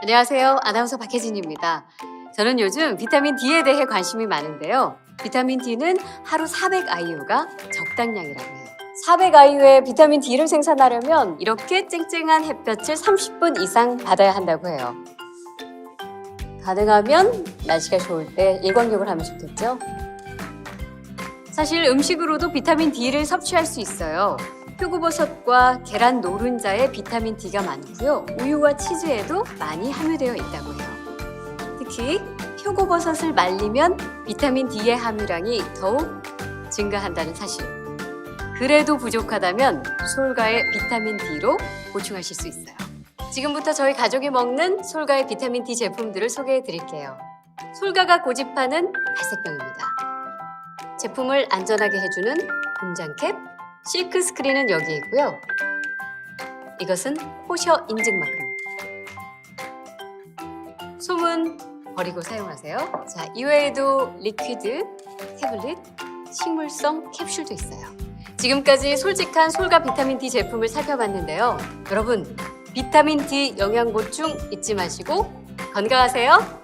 안녕하세요. 아나운서 박혜진입니다. 저는 요즘 비타민 D에 대해 관심이 많은데요. 비타민 D는 하루 400IU가 적당량이라고 해요. 400IU의 비타민 D를 생산하려면 이렇게 쨍쨍한 햇볕을 30분 이상 받아야 한다고 해요. 가능하면 날씨가 좋을 때 일광욕을 하면 좋겠죠? 사실 음식으로도 비타민 D를 섭취할 수 있어요. 표고버섯과 계란 노른자에 비타민 D가 많고요. 우유와 치즈에도 많이 함유되어 있다고 해요. 특히 표고버섯을 말리면 비타민 D의 함유량이 더욱 증가한다는 사실. 그래도 부족하다면 솔가의 비타민 D로 보충하실 수 있어요. 지금부터 저희 가족이 먹는 솔가의 비타민 D 제품들을 소개해 드릴게요. 솔가가 고집하는 갈색병입니다. 제품을 안전하게 해주는 공장캡, 실크 스크린은 여기 있고요. 이것은 호셔 인증 마크입니다. 솜은 버리고 사용하세요. 자, 이외에도 리퀴드, 태블릿, 식물성 캡슐도 있어요. 지금까지 솔직한 솔가 비타민 D 제품을 살펴봤는데요. 여러분, 비타민 D 영양 보충 잊지 마시고 건강하세요.